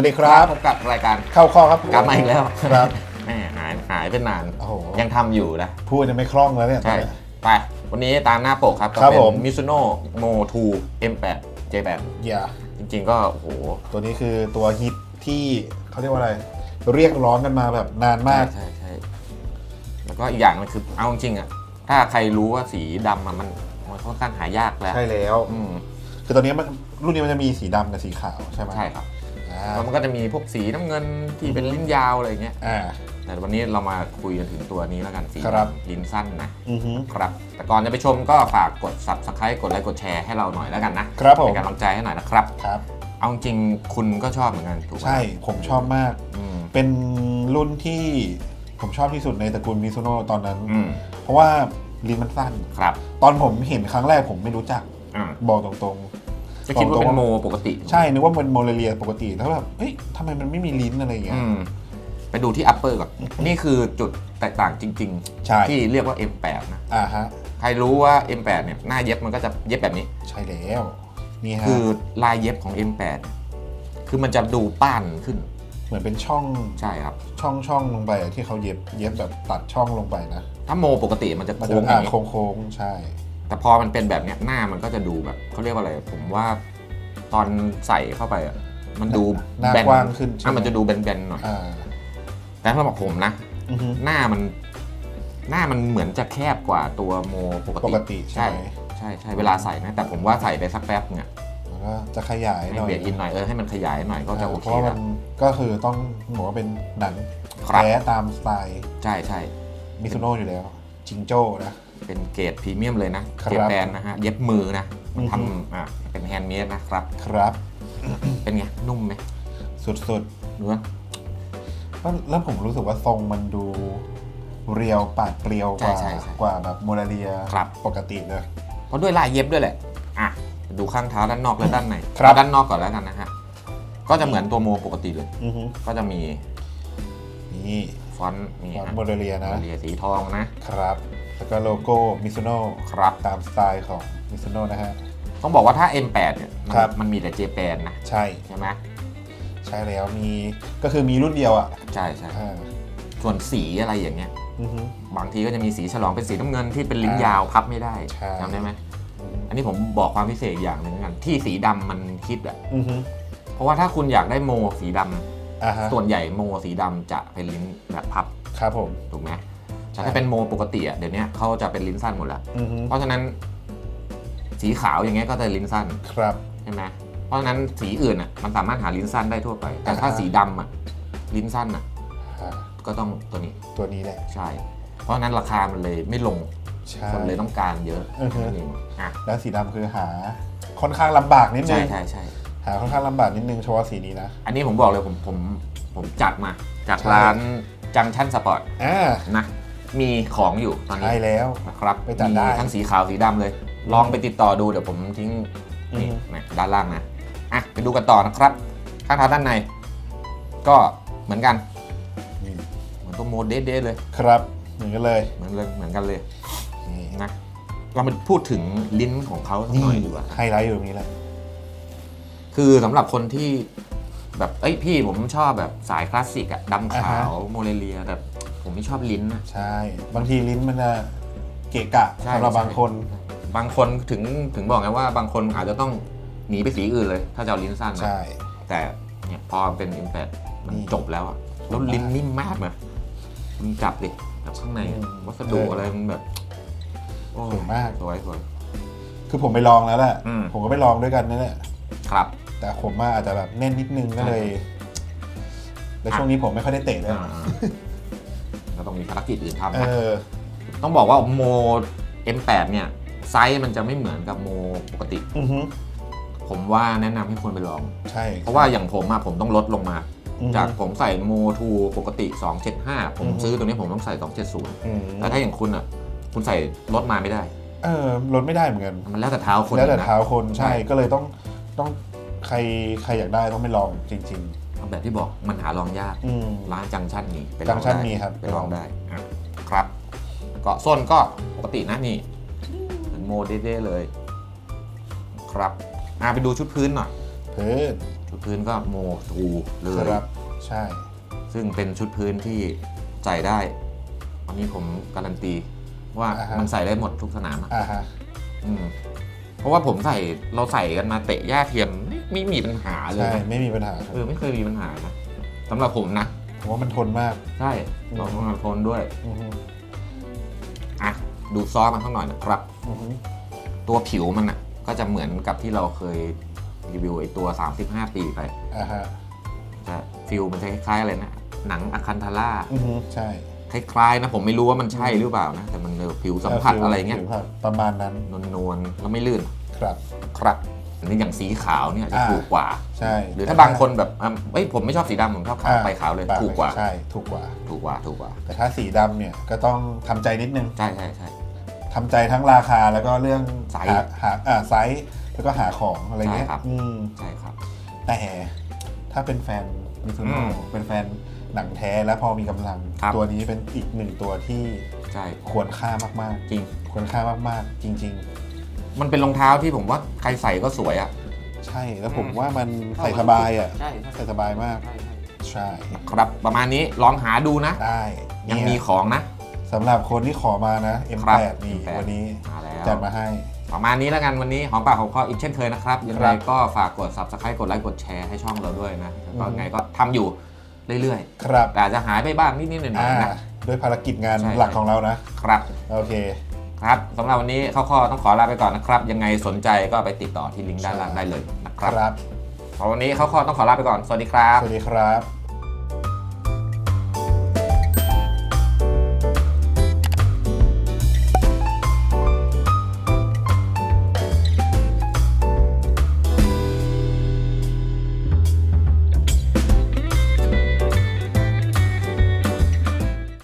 วัสดีครับ พบกับรายการเข้าข้อครับกลับมาอีกแล้วครับแม่หายหายเป็นนาน โอ้โห ยังทำอยู่นะ พูดยังไม่คล่องแล้วเนี่ยใช่ ไป วันนี้ตามหน้าปกครับก็ครับเป็นผม มิซูโน่โม2 M8 J8 อย่าจริงๆก็ โอ้โห ตัวนี้คือตัวฮิตที่เขาเรียกว่าอะไร เรียกร้องกันมาแบบนานมาก ใช่ใช่แล้วก็อีกอย่างมันคือเอาจริงๆอะถ้าใครรู้ว่าสีดำอะมันมันค่อนข้างหายากแล้วใช่แล้ว อืมคือตอนนี้มันรุ่นนี้มันจะมีสีดำกับสีขาวใช่ไหมใช่ครับอ่า แล้วมันก็จะมีพวกสีน้ำเงินที่เป็นลิ้นยาวอะไรเงี้ยอ่า แต่วันนี้เรามาคุยกันถึงตัวนี้แล้วกันสีครับ ลิ้นสั้นนะอือฮึครับแต่ก่อนจะไปชมก็ฝากกด subscribe กดไลค์กดแชร์ให้เราหน่อยแล้วกันนะครับผมเป็นกำลังใจให้หน่อยนะครับ ครับ เอาจริงๆคุณก็ชอบเหมือนกันถูกไหมใช่ผมชอบมาก อืมเป็นรุ่นที่ผมชอบที่สุดในตระกูลมิซูโน่ตอนนั้น อืมเพราะว่าลิ้นมันสั้น ครับตอนผมเห็นครั้งแรกผมไม่รู้จัก อ่าบอกตรง จะคิดว่าเป็นโมปกติๆใช่นึกว่ามันโมเลเรียปกติแล้วแบบเอ้ยทำไมมันไม่มีลิ้นอะไรอย่างเงี้อืยมไปดูที่ upper ก่อน นี่คือจุดแตกต่างจริงใช่ๆที่เรียกว่า M8 นะอ่าฮะใครรู้ว่า M8 เนี่ยหน้าเย็บมันก็จะเย็บแบบนี้ ใช่แล้วนี่ฮะคือลายเย็บของ M8 คือมันจะดูป้านขึ้น เหมือนเป็นช่องใช่ครับ ช่องช่องลงไปอะที่เขาเย็บเย็บแบบตัดช่องลงไปนะ ถ้าโมปกติมันจะมันจะโค้งออ่าย่างนี้โค้งโค้งๆใช่ แต่พอมันเป็นแบบเนี้ยหน้ามันก็จะดูแบบเขาเรียกว่าอะไร ผมว่าตอนใส่เข้าไปอะมันดูหน้าแบนกว้างขึ้นใช่อะไหมมันจะดูแบนๆหน่อย อ่าแต่สำหรับผมนะ อือฮึหน้ามันหน้ามันเหมือนจะแคบกว่าตัวโมปกติปกติใช่ใช่ไหมใช่ใช่เวลาใส่นะ แต่ผมว่าใส่ไปสักแป๊บเนี่ยแล้วก็จะขยายหให้น่อยเบียดอินหน่อยเออให้มันขยายหน่อยก็จะโอเพเคราะว่ามัแล้ว นก็คือต้องบอกว่าเป็นหนังครับ แท้ตามสไตล์ใช่ใช่มิซูโน่อยู่แล้ว จิงโจ้นะ เป็นเกรดพรีเมียมเลยนะครับเกรดแบรนด์นะฮะเย็บมือนะอือฮึทำอะเป็นแฮนด์เมดนะครับ ครับ เป็นไง นุ่มไหมสุดเนื้อๆแล้วแล้วผมรู้สึกว่าทรงมันดูเรียวปาดเปรียวกว่าใช่ใช่ใช่กว่าแบบโมนาเรียครับปกตินะเพราะด้วยลายเย็บด้วยแหละอะดูข้างเท้าด้านนอกและด้านในครับเอาด้านนอกก่อนแล้วกันนะฮะก็จะเหมือนตัวโมปกติเลยอือฮึก็จะมีนี่ฟอนต์นี่ฟอนฮะต์โมนาเรียนะเรียสีทองนะครับ แล้วก็โลโก้มิซูโน่ครับตามสไตล์ของมิซูโน่นะฮะ ต้องบอกว่าถ้า M8 เนี่ยมันครับ มันมีแต่เจแปนนะ ใช่ใช่ไหมใช่แล้วมีก็คือมีรุ่นเดียวอะใช่ใช่อ่าส่วนสีอะไรอย่างเงี้ย อือฮึ บางทีก็จะมีสีฉลองเป็นสีน้ำเงินที่เป็นลิ้นอ่ายาวพับไม่ได้ใช่ จำได้ไหมอืมอันนี้ผมบอกความพิเศษอีกอย่างหนึ่งกันที่สีดำมันคิดอะอือฮึเพราะว่าถ้าคุณอยากได้โมสีดำอ่าฮะส่วนใหญ่โมสีดำจะเป็นลิ้นแบบพับครับผม ถูกไหม แต่ใช่ถ้าเป็นโมปกติอะเดี๋ยวนี้เขาจะเป็นลิ้นสั้นหมดแล้ว อือฮึเพราะฉะนั้น สีขาวอย่างเงี้ยก็จะลิ้นสั้นครับ ใช่ไหมเพราะฉะนั้นสีอื่นอะมันสามารถหาลิ้นสั้นได้ทั่วไป แต่ถ้าอ่าฮะสีดำอะลิ้นสั้นอะอ่าก็ต้องตัวนี้ตัวนี้แหละใช่ เพราะฉะนั้นราคามันเลยไม่ลงใช่ คนเลยต้องการเยอะอือฮึ นั่นเองอะแล้วสีดำคือหาค่อนข้างลำบากนิดนึใช่งใช่ใช่ หาค่อนข้างลำบากนิดนึงเฉพาะสีนี้นะ อันนี้ผมบอกเลยผมผมผมจัดมาจากใช่ ร้านจังชั่นสปอร์ตอ่านะ มีของอยู่ตอนนี้ใช่แล้วนะครับไปจัดได้มีทั้งสีขาวสีดำเลย ลองไปติดต่อดูเดี๋ยวผมทิ้งนี่อือฮึนะด้านล่างนะอะไปดูกันต่อนะครับ ข้างเท้าด้านใน ก็เหมือนกันนี่เหมือนตัวโมเดสเดสเลย ครับเหมือนกันเลยเหมือนเลยเหมือนกันเลยนี่นะเรามาพูดถึงลิ้นของเขาสักหน่อยดีกว่า ไฮไลท์อยู่ตรงนี้แหละ คือสำหรับคนที่แบบเอ้ยพี่ผมชอบแบบสายคลาสสิกอะดำขาวโมเลเรียแต่ ผมไม่ชอบลิ้นนะใช่ บางทีลิ้นมันจะเกะกะใช่สำหรับใช่บางคน บางคนถึงถึงบอกไงว่าบางคนอาจจะต้องหนีไปสีอื่นเลย ถ้าจะเอาลิ้นสั้นนะใช่ แต่เนี่ยพอเป็นอิมแพดมันนี่จบแล้วอะแล้วลิ้นนิ่มมากนะคุณจับดิจับข้างในอืมวัสดุเออออะไรมันแบบโอ้สวยมาก สวยสวย คือผมไปลองแล้วแหละ อืม ผมก็ไปลองด้วยกันนั่นแหละ ครับ แต่ผมว่าอาจจะแบบแน่นนิดนึงก็เลย แล้วช่วงนี้ผมไม่ค่อยได้เตะเลย อ่า ก็ต้องมีภารกิจอื่นทำเอนะอ ต้องบอกว่าโม M8 เนี่ยไซส์มันจะไม่เหมือนกับโมปกติ อือฮึผมว่าแนะนำให้คนไปลอง ใช่เพราะว่าอย่างผมอะผมต้องลดลงมา อือฮึ จากผมใส่โมทูปกติ 275 ผมอือฮึ ซื้อตัวนี้ผมต้องใส่ 270อืมแต่ถ้าอย่างคุณอะคุณใส่ลดมาไม่ได้ เออลดไม่ได้เหมือนกัน มันแล้วแต่เท้าคนแล้วแต่นะ เท้าคนใช่ใช่ ก็เลยต้องต้องใครใครอยากได้ต้องไปลองจริง แบบที่บอกมันหาลองยากๆอืม ร้านจังชั่นมีไปลจัองงชั่นได้มีครับ ไปลองได้อะครับ เกาะส้นก็ปกตินะนี่เหมือนโมเด้ๆเลย ครับอะไปดูชุดพื้นหน่อยเพื่อนชุดพื้นก็โมทูเลคยรับใช่ ซึ่งเป็นชุดพื้นที่ใส่ได้ วันนี้ผมการันตี ว่าอ่าฮะ มันใส่ได้หมดทุกสนามอะอ่าฮะ อืมเพราะว่าผมใส่เราใส่กันมาเตะหญ้าเทียมไม่ ไม่มีปัญหาเลยใช่ นะไม่มีปัญหาครับเออไม่เคยมีปัญหานะสำหรับผมนะ ผมว่ามันทนมากใช่อืมลองมาทนด้วย อือฮึอะ ดูซอสมันข้างหน่อยนะครับ อือฮึตัวผิวมันอะ ก็จะเหมือนกับที่เราเคยรีวิวไอตัว 35 ปีไปอ่าฮะจะฟิลมันจะคล้ายๆอะไรนะ หนังอะคันทาร่า อือฮึใช่คล้ายๆนะ ผมไม่รู้ว่ามันใช่หรือเปล่านะ แต่มันเออผิวสัมผัสอะไรเงี้ย ผิวสัมผัสประมาณนั้นนวลๆแล้วไม่ลื่นครับ ครับอั นนี้อย่างสีขาวเนี่ยจะอ่าถูกกว่า ใช่หรือถ้าบางคนแบบอะเอ้ยผมไม่ชอบสีดำผมชอบขาวอ่ไปขาวเลยปถูกกว่าใช่ถูกกว่าถูกกว่าถูกกว่า แต่ถ้าสีดำเนี่ยก็ต้องทำใจนิดนึงใช่ใช่ใช่ทำใจทั้งราคาแล้วก็เรื่องไซส์หาหาอ่าไซส์แล้วก็หาของอะไรเงี้ยใช่ครับอืมใช่ครับ แต่ถ้าเป็นแฟนมิซูอืโน่มเป็นแฟนหนังแท้และพอมีกำลังครับตัวนี้เป็นอีกหนึ่งตัวที่ใช่ควรค่ามากจริงๆควรค่ามากๆ จริง มันเป็นรองเท้าที่ผมว่าใครใส่ก็สวยอะๆใช่แล้วผมอืมว่ามันใส่สบายอะใช่ใส่สบายมากใช่ใช่ใช่ครับประมาณนี้ลองหาดูนะ ได้ยังเนี่มีของนะ สำหรับคนที่ขอมานะ ครับ M8 นี่ M8 วันนี้มาแล้ว จัดมาให้ ประมาณนี้แล้วกันวันนี้หอมปากหอมคออีกเช่นเคยนะครับยังคไงรับก็ฝากกด subscribe กดไลค์กดแชร์ให้ช่องเราด้วยนะแล้วก็อืม ไงก็ทำอยู่เรื่อยครับๆแต่อาจจะหายไปบ้างนิดๆหน่อยอ่าๆนะ ด้วยภารกิจงานใช่ หลักของเรานะ ครับ โอเค ครับสำหรับวันนี้เข้าข้อต้องขอลาไปก่อนนะครับ ยังไงสนใจก็ไปติดต่อที่ลิงก์ด้านล่างได้เลยนะคครับรับเพราะวันนี้เข้าข้อต้องขอลาไปก่อน สวัสดีครับ สวัสดีครับ